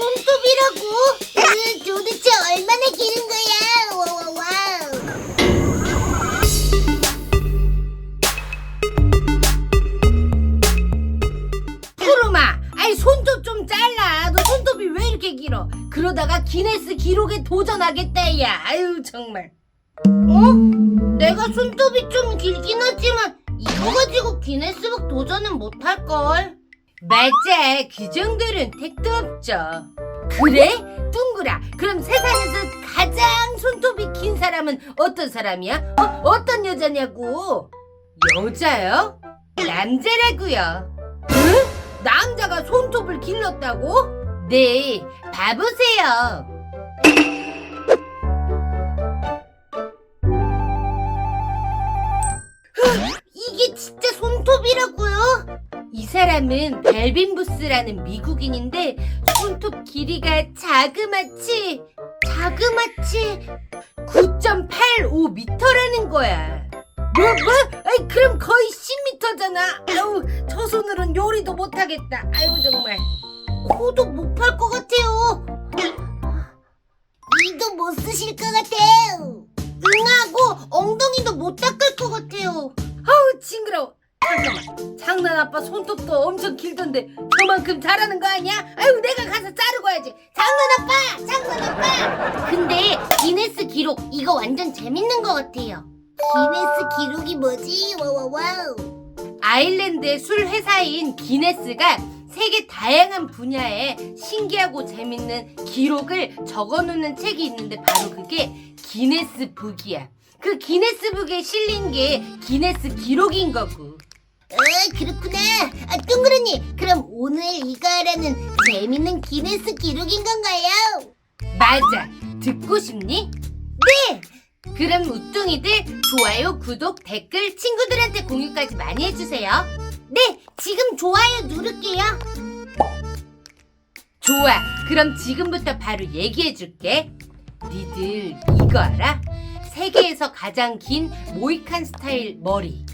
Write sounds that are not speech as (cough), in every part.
손톱이라고? 으, 도대체 얼마나 기는 거야? 와와와. 푸르마, 아이 손톱 좀 잘라. 너 손톱이 왜 이렇게 길어? 그러다가 기네스 기록에 도전하겠다, 야. 아유 정말. 어? 내가 손톱이 좀 길긴 하지만 이거 가지고 기네스북 도전은 못할 걸. 맞아, 그 정도는 택도 없죠. 그래? 둥그라. 그럼 세상에서 가장 손톱이 긴 사람은 어떤 사람이야? 어, 어떤 여자냐고? 여자요? 남자라고요. 응? 남자가 손톱을 길렀다고? 네, 봐보세요. 사람은 벨빈 부스라는 미국인인데 손톱 길이가 자그마치 자그마치 9.85m라는 거야. 뭐 뭐? 아이 그럼 거의 10m잖아. 아우 저 손으로는 요리도 못하겠다. 아유 정말. 코도 못 팔 것 같아요. 이도 못 쓰실 것 같아요. 응하고 엉덩이도 못 닦을 것 같아요. 아우 징그러워. 잠깐만. 장난 아빠 손톱도 엄청 길던데 저만큼 잘하는 거 아니야? 아유 내가 가서 자르고 와야지. 장난 아빠, 장난 아빠. 근데 기네스 기록 이거 완전 재밌는 것 같아요. 기네스 기록이 뭐지? 와와와우. 아일랜드의 술 회사인 기네스가 세계 다양한 분야에 신기하고 재밌는 기록을 적어놓는 책이 있는데 바로 그게 기네스 북이야. 그 기네스 북에 실린 게 기네스 기록인 거고. 어, 그렇구나. 아, 둥그러니, 그럼 오늘 이거 하라는 재밌는 기네스 기록인 건가요? 맞아. 듣고 싶니? 네. 그럼 우뚱이들 좋아요, 구독, 댓글, 친구들한테 공유까지 많이 해주세요. 네, 지금 좋아요 누를게요. 좋아. 그럼 지금부터 바로 얘기해줄게. 니들 이거 알아? 세계에서 가장 긴 모이칸 스타일 머리.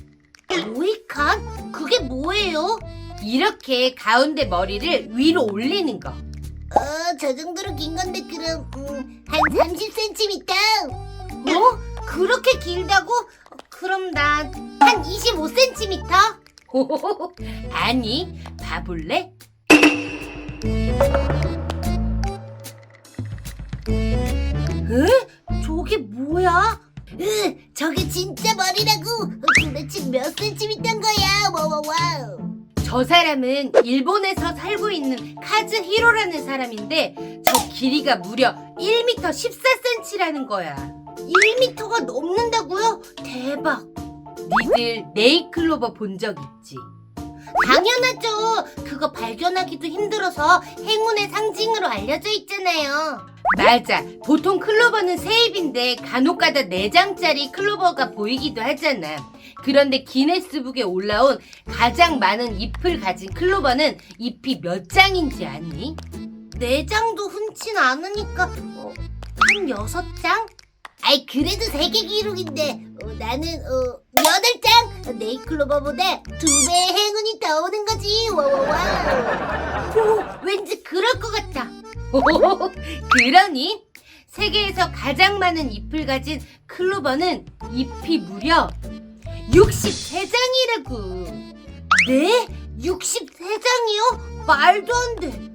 모이칸? 그게 뭐예요? 이렇게 가운데 머리를 위로 올리는 거. 어, 저 정도로 긴 건데 그럼 음, 한 30cm. 어? 그렇게 길다고? 그럼 난 한 25cm? (laughs) 아니, 봐볼래? 에? 저게 뭐야? 으, 저게 진짜 머리라고? 도대체 몇 센티미터인 거야? 와와와. 저 사람은 일본에서 살고 있는 카즈 히로라는 사람인데 저 길이가 무려 1m 14cm라는 거야. 1m가 넘는다고요? 대박. 니들 네이클로버 본 적 있지? 당연하죠. 그거 발견하기도 힘들어서 행운의 상징으로 알려져 있잖아요. 맞아. 보통 클로버는 세 입인데 간혹가다 네 장짜리 클로버가 보이기도 하잖아. 그런데 기네스북에 올라온 가장 많은 잎을 가진 클로버는 잎이 몇 장인지 아니? 내장도 흔치 않으니까 어, 한 여섯 장? 아이 그래도 세계 기록인데 어, 나는 어, 여덟 장 네이클로버보다 두 배의 행운이 더 오는 거지 와와와 오 왠지 그럴 것 같다 (laughs) 그러니 세계에서 가장 많은 잎을 가진 클로버는 잎이 무려 63장이라고. 네? 63장이요? 말도 안 돼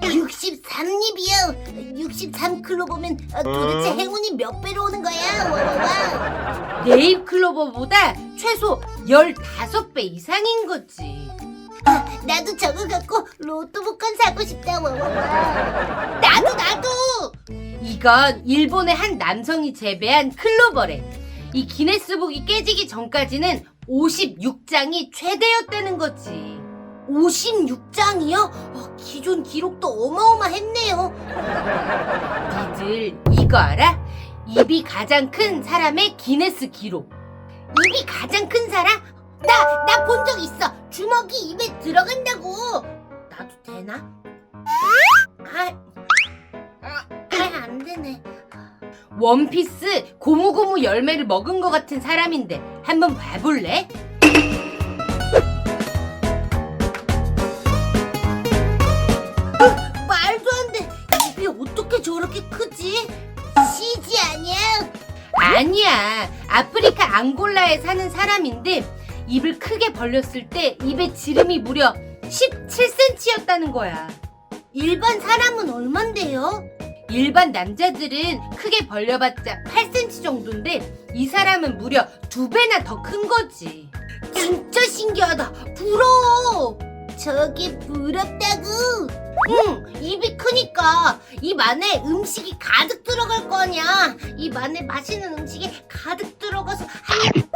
63잎이요 63클로버면 어, 도대체 행운이 몇 배로 오는 거야 네잎 클로버보다 최소 15배 이상인 거지. 아, 나도 저거 갖고 로또 복권 사고 싶다 와와와 나도 나도 이건 일본의 한 남성이 재배한 클로버래. 이 기네스북이 깨지기 전까지는 56장이 최대였다는 거지. 56장이요? 어, 기존 기록도 어마어마했네요 니들 이거 알아? 입이 가장 큰 사람의 기네스 기록. 입이 가장 큰 사람? 버벅이 입에 들어간다고. 나도 되나? 아, 아, 안 되네. 원피스 고무고무 열매를 먹은 것 같은 사람인데 한번 봐볼래? 어, 말도 안 돼. 입이 어떻게 저렇게 크지? 시지 아니야? 아니야. 아프리카 앙골라에 사는 사람인데 입을 크게 벌렸을 때 입의 지름이 무려 17cm였다는 거야. 일반 사람은 얼만데요? 일반 남자들은 크게 벌려봤자 8cm 정도인데 이 사람은 무려 두 배나 더 큰 거지. 진짜 신기하다. 부러워. 저게 부럽다고? 응, 입이 크니까 입 안에 음식이 가득 들어갈 거 아니야. 입 안에 맛있는 음식이 가득 들어가서 한입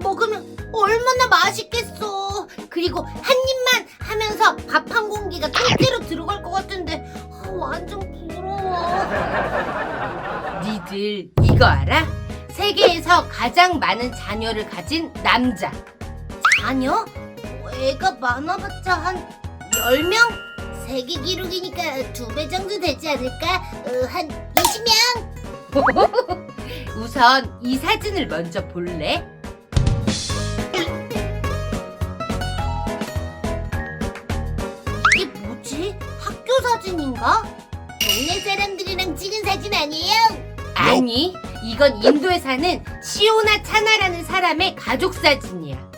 먹으면 얼마나 맛있겠어. 그리고 한 입만 하면서 밥 한 공기가 통째로 들어갈 것 같은데 아, 완전 부러워. 니들 이거 알아? 세계에서 가장 많은 자녀를 가진 남자. 자녀? 애가 많아봤자 한 10명? 세계 기록이니까 두 배 정도 되지 않을까? 어, 한 20명? (laughs) 우선 이 사진을 먼저 볼래? 사진인가? 동네 사람들이랑 찍은 사진 아니에요? 아니, 이건 인도에 사는 시오나 차나라는 사람의 가족 사진이야.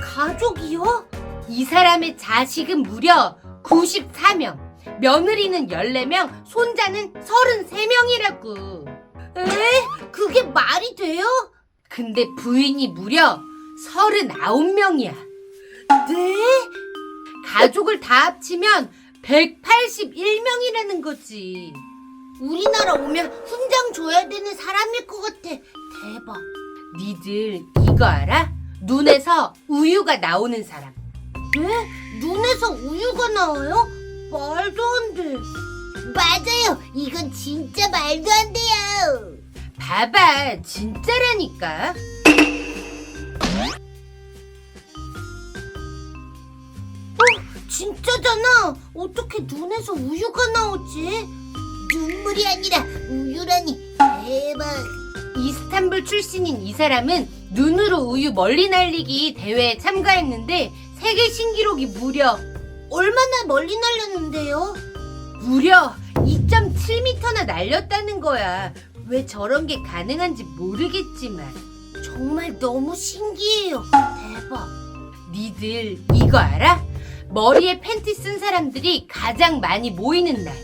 가족이요? 이 사람의 자식은 무려 94명, 며느리는 14명, 손자는 33명이라고. 에? 그게 말이 돼요? 근데 부인이 무려 39명이야. 네? 가족을 다 합치면 181명이라는 거지. 우리나라 오면 훈장 줘야 되는 사람일 것 같아. 대박. 니들 이거 알아? 눈에서 우유가 나오는 사람. 네? 눈에서 우유가 나와요? 말도 안 돼. 맞아요. 이건 진짜 말도 안 돼요. 봐봐, 진짜라니까. 진짜잖아. 어떻게 눈에서 우유가 나오지? 눈물이 아니라 우유라니. 대박. 이스탄불 출신인 이 사람은 눈으로 우유 멀리 날리기 대회에 참가했는데 세계 신기록이 무려 얼마나 멀리 날렸는데요? 무려 2.7m나 날렸다는 거야. 왜 저런 게 가능한지 모르겠지만 정말 너무 신기해요. 대박. 니들 이거 알아? 머리에 팬티 쓴 사람들이 가장 많이 모이는 날.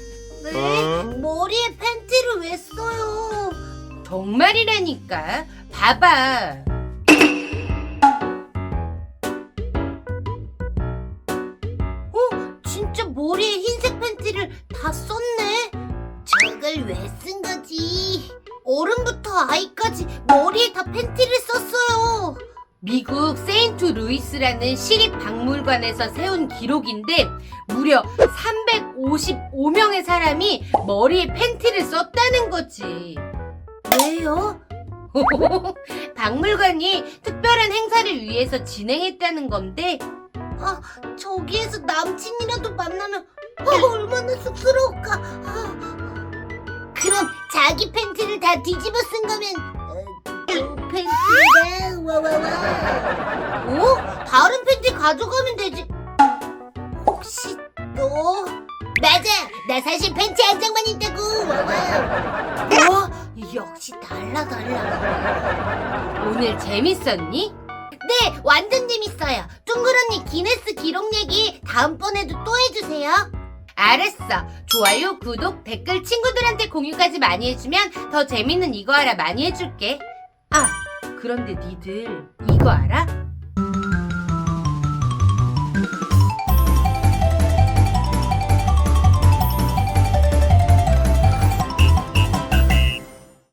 네? 머리에 팬티를 왜 써요? 정말이라니까. 봐봐. 세인트 루이스라는 시립박물관에서 세운 기록인데 무려 355명의 사람이 머리에 팬티를 썼다는 거지. 왜요? (laughs) 박물관이 특별한 행사를 위해서 진행했다는 건데 아, 저기에서 남친이라도 만나면 아, 얼마나 쑥스러울까. 아. 그럼 자기 팬티를 다 뒤집어 쓴 거면 어, 그 팬티가 와와와. 어? 다른 팬티 가져가면 되지. 혹시 너? 맞아. 나 사실 팬티 한 장만 있다고. 와와. 어? 역시 달라 달라. 오늘 재밌었니? 네, 완전 재밌어요. 둥글 언니 기네스 기록 얘기 다음번에도 또 해주세요. 알았어. 좋아요, 구독, 댓글 친구들한테 공유까지 많이 해주면 더 재밌는 이거 알아 많이 해줄게. 아, 그런데 니들 이거 알아?